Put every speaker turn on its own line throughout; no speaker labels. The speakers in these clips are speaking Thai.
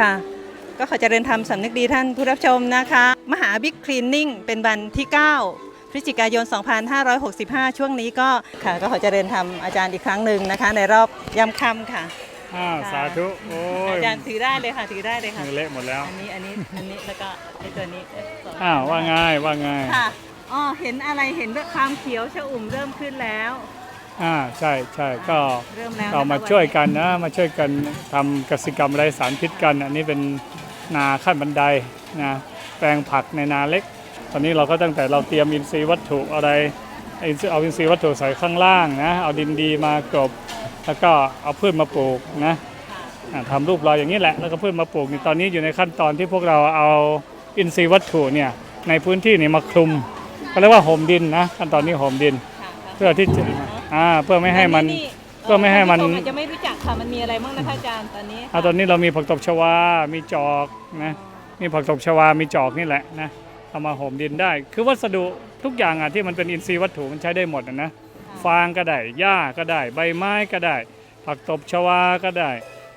ค่ะ ก็ขอเจริญธรรมสำนึกดีท่านผู้รับชมนะคะ มหาบิ๊กคลีนนิ่งเป็นวันที่ 9 พฤศจิกายน 2565 ช่วงนี้ก็ค่ะ ก็ขอเจริญธรรมอาจารย์อีกครั้งหนึ่งนะคะ ในรอบยำค่ำค่ะ
อ้าวสาธุโอ้ย
อาจารย์ถือได้เลยค่ะ ถือได้เลยค่ะ
มือเละหมดแล้ว
อันนี้ อันนี้ อันนี้ แล้วก็ไอตัวนี้สง
อ้าวว่าง่ายว่าง่าย
ค่ะ อ๋อ เห็นอะไร เห็นความเขียวชอุ่มเริ่มขึ้นแล้ว
อ่าใช่ใช่ก็
เริ่มแล้ว
เรามา
นะคะ
ช่วยกันนะมาช่วยกันทำกสิกรรมไร้สารพิษกัน อันนี้เป็นนาขั้นบันไดนะแปลงผักในนาเล็ก ตอนนี้เราก็ตั้งแต่เราเตรียมอินทรีย์วัตถุอะไรอินทรีย์เอาอินทรีย์วัตถุใส่ข้างล่างนะเอาดินดีมากรบแล้วก็เอาพืชมาปลูกนะ
ค่ะ
อ่าทำรูปรอยอย่างนี้แหละแล้วก็พืชมาปลูกนี่ตอนนี้อยู่ในขั้นตอนที่พวกเราเอาอินทรีย์วัตถุเนี่ยในพื้นที่นี่มาคลุมเขาเรียกว่าห่มดินนะขั้นตอนนี้ห่มดิน
ค่ะค่ะ
เพื่อที่จะ อ่าเพื่อไม่ให้มัน
อั
เพื่อไม่ให้มัน
ท่าผู้ชอาจจะไม่รู้จักค่ะมันมีอะไรบ้างนะคะอาจารย์ตอนนี้
อ่าตอนนี้เรามีผักตบชวา มีจอกนะมีผักตบชวา มีจอกนี่แหละนะเอามาห่มดินได้ คือวัสดุทุกอย่างอะที่มันเป็นอินทรีย์วัตถุมันใช้ได้หมดอะนะ ฟางก็ได้ หญ้าก็ได้ ใบไม้ก็ได้ ผักตบชวา ก็ได้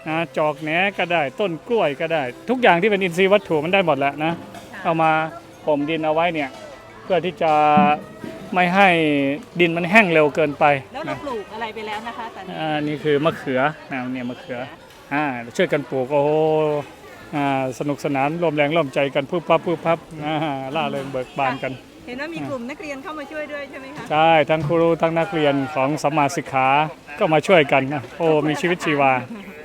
นะจอกแหนก็ได้ ต้นกล้วยก็ได้ ทุกอย่างที่เป็นอินทรีย์วัตถุมันได้หมดแหละนะเอามาห่มดินเอาไว้เนี่ยเพื่อที่จะ ไม่ให้ดินมันแห้งเร็วเกินไป
แล้วเรา
นะ
ปลูกอะไรไปแล้วนะคะตอนนี้
อ่านี่คือมะเขือนะเนี่ยมะเขืออ่าช่วยกันปลูกโอ้โหอ่าสนุกสนานร่วมแรงร่วมใจกันพึบพับพึบพับอ่าล่าเริงเบิกบานกัน
เห็นว่ามีกลุ่มนักเรียนเข้ามาช่วยด้วยใช่ไหมคะ
ใช่ทั้งครูทั้งนักเรียนของสัมมาสิกขาก็มาช่วยกันนะโอ้มีชีวิตชีวา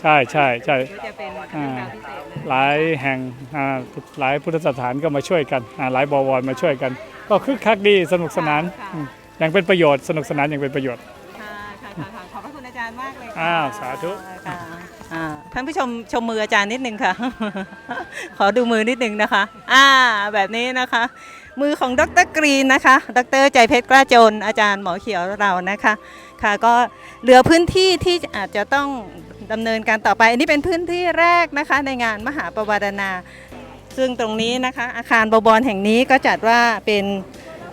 ใช่ใช่ใช่
ก็จะเป็นเรื่องราวพิเศษเลย
หลายแห่งอ่าหลายพุทธสถานก็มาช่วยกันอ่าหลายบวรมาช่วยกัน ก็คึกคักดีสนุกสนานอืมอย่างเป็นประโยชน์สนุกสนานอย่างเป็นประโยชน์
ค่ะค่ะค่ะาจารย์มากเลยค่ะ
อ้าวสาธุ
ค่ะอ่าท่านผู้ชมชมมืออาจารย์นิดนึงค่ะ ขอดูมือนิดนึงนะคะ อ่า แบบนี้นะคะ มือของดรกรีนนะคะ ดรใจเพชรกล้าจนอาจารย์หมอเขียวเรานะคะ ค่ะก็เหลือพื้นที่ที่อาจจะต้องดำเนินการต่อไป อันนี้เป็นพื้นที่แรกนะคะในงานมหาประวารณาซึ่งตรงนี้นะคะ อาคารบวรแห่งนี้ก็จัดว่าเป็น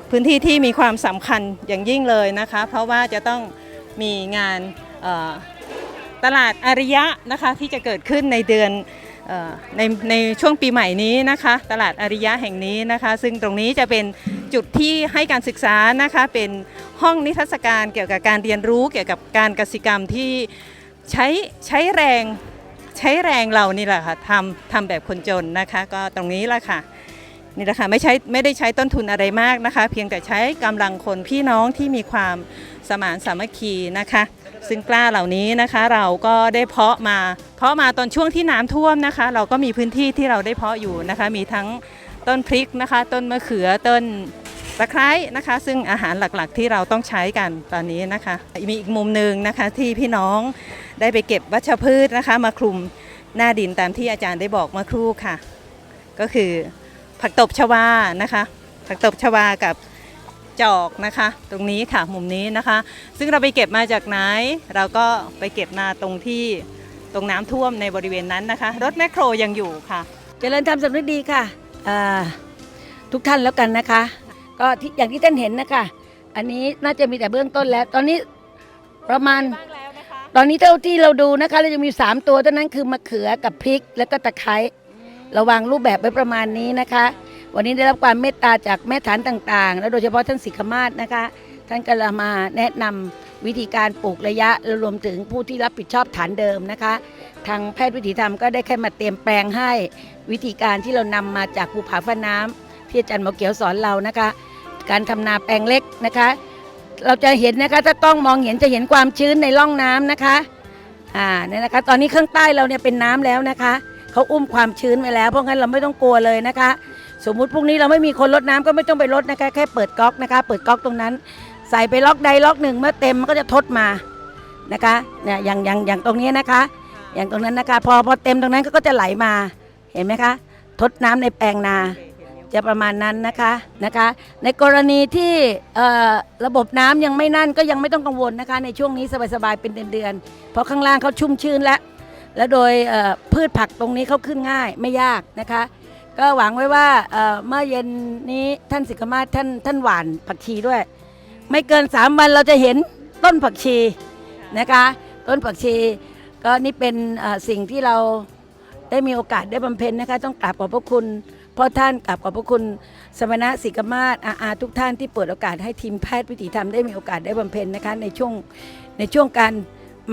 พื้นที่ที่มีความสำคัญอย่างยิ่งเลยนะคะ เพราะว่าจะต้องมีงานเอ่อ ตลาดอาริยะนะคะที่จะเกิดขึ้นในเดือนออในในช่วงปีใหม่นี้นะคะ ตลาดอาริยะแห่งนี้นะคะ ซึ่งตรงนี้จะเป็นจุดที่ให้การศึกษานะคะเป็นห้องนิทรรศการเกี่ยวกับการเรียนรู้เกี่ยวกับการกสิกรรมที่ใช้ใช้แรงใช้แรงเรานี่แหละค่ะทำทำแบบคนจนนะคะ ก็ตรงนี้แหละค่ะนี่แหละค่ะไม่ใช้ไม่ได้ใช้ต้นทุนอะไรมากนะคะ เพียงแต่ใช้กำลังคนพี่น้องที่มีความสมานสามัคคีนะคะ ซึ่งกล้าเหล่านี้นะคะเราก็ได้เพาะมา เพาะมาตอนช่วงที่น้ำท่วมนะคะ เราก็มีพื้นที่ที่เราได้เพาะอยู่นะคะ มีทั้งต้นพริกนะคะ ต้นมะเขือต้นตะไคร้นะคะ ซึ่งอาหารหลักๆที่เราต้องใช้กันตอนนี้นะคะ มีอีกมุมหนึ่งนะคะที่พี่น้องได้ไปเก็บวัชพืชนะคะ มาคลุมหน้าดินตามที่อาจารย์ได้บอกเมื่อครู่ค่ะ ก็คือผักตบชวานะคะ ผักตบชวากับ จอกนะคะ ตรงนี้ค่ะมุมนี้นะคะ ซึ่งเราไปเก็บมาจากไหน เราก็ไปเก็บมาตรงที่ตรงน้ำท่วมในบริเวณนั้นนะคะ รถแมคโครยังอยู่ค่ะ
เจริญธรรมสำนึกดีค่ะอ่าทุกท่านแล้วกันนะคะ ก็ที่อย่างที่ท่านเห็นนะคะ อันนี้น่าจะมีแต่เบื้องต้นแล้ว ตอนนี้ประมาณตอนนี้เท่าที่เราดูนะคะเราจะมี 3 ตัวเท่านั้นคือมะเขือกับพริก แล้วก็ตะไคร้ระวางรูปแบบไว้ประมาณนี้นะคะ วันนี้ได้รับความเมตตาจากแม่ฐานต่างๆ แล้วโดยเฉพาะท่านสิกขมาศนะคะ ท่านก็เลมาแนะนำวิธีการปลูกระยะและรวมถึงผู้ที่รับผิดชอบฐานเดิมนะคะ ทางแพทย์วิถีธรรมก็ได้แค่มาเตรียมแปลงให้วิธีการที่เรานำมาจากภูผาฟ้าน้ำที่อาจารย์หมอเกียวสอนเรานะคะ การทำนาแปลงเล็กนะคะ เราจะเห็นนะคะถ้ากล้องมองเห็นจะเห็นความชื้นในร่องน้ำนะคะอ่าเนี่ยนะคะ ตอนนี้ข้างใต้เราเนี่ยเป็นน้ำแล้วนะคะเขาอุ้มความชื้นไว้แล้วเพราะงั้นเราไม่ต้องกลัวเลยนะคะ สมมุติพรุ่งนี้เราไม่มีคนรดน้ำก็ไม่ต้องไปรดนะคะแค่เปิดก๊อกนะคะ เปิดก๊อกตรงนั้น ใส่ไปล็อกใดล็อกหนึ่งเมื่อเต็มมันก็จะทดมานะคะเนี่ยอย่างอย่างอย่างตรงนี้นะคะ อย่างตรงนั้นนะคะพอพอเต็มตรงนั้นก็จะไหลมาเห็นไหมคะ ทดน้ำในแปลงนา จะประมาณนั้นนะคะนะคะ ในกรณีที่เอ่อระบบน้ำยังไม่นั่นก็ยังไม่ต้องกังวลนะคะ ในช่วงนี้สบายๆเป็นเดือนๆเพราะข้างล่างเขาชุ่มชื้นแล้วแล้วโดยเอ่อพืชผักตรงนี้เขาขึ้นง่ายไม่ยากนะคะ ก็หวังไว้ว่าเอ่อเมื่อเย็นนี้ท่านสิกขมาศท่านท่านหวานผักชีด้วย ไม่เกิน 3 วันเราจะเห็นต้นผักชีนะคะ ต้นผักชีก็นี่เป็นเอ่อสิ่งที่เราได้มีโอกาสได้บำเพ็ญนะคะ ต้องกราบขอบพระคุณพ่อท่านกราบขอบพระคุณสมณะศิกมาศอาอาทุกท่านที่เปิดโอกาสให้ทีมแพทย์วิถีธรรมได้มีโอกาสได้บำเพ็ญนะคะ ในช่วงในช่วงการ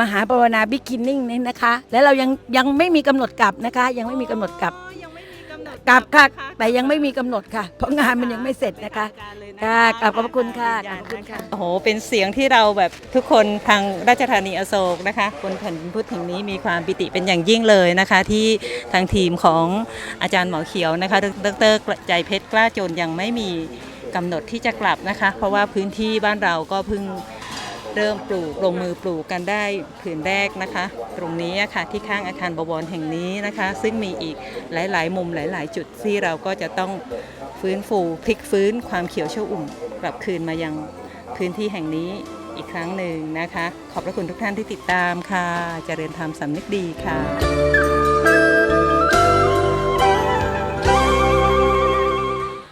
มหาปรณาบิ๊กคินนิ่งนี้นะคะ และเรายังยังไม่มีกำหนดกลับนะคะ ยังไม่มีกำหนดกลับ
กำหนด
กลับค่ะ
น
แต่ยังไม่มีกำหนดค่ะ เพราะงานมันยังไม่เสร็จนะคะค่ะกราบขอบพระคุณค่ะขอบพระคุณค่ะ
โอ้โห เป็นเสียงที่เราแบบทุกคนทางราชธานีอโศกนะคะบนแผ่นดินพุทธแห่งนี้มีความปิติเป็นอย่างยิ่งเลยนะคะ ที่ทางทีมของอาจารย์หมอเขียวนะคะ ดรใจเพชรกล้าจนยังไม่มีกำหนดที่จะกลับนะคะ เพราะว่าพื้นที่บ้านเราก็เพิ่ง เริ่มปลูกลงมือปลูกกันได้ผืนแรกนะคะ ตรงนี้ค่ะที่ข้างอาคารบวรแห่งนี้นะคะ ซึ่งมีอีกหลาย ๆ มุมหลาย ๆ จุดที่เราก็จะต้องฟื้นฟูพลิกฟื้นความเขียวชอุ่มกลับคืนมายังพื้นที่แห่งนี้อีกครั้งหนึ่งนะคะ ขอบพระคุณทุกท่านที่ติดตามค่ะ เจริญธรรมสำนึกดีค่ะ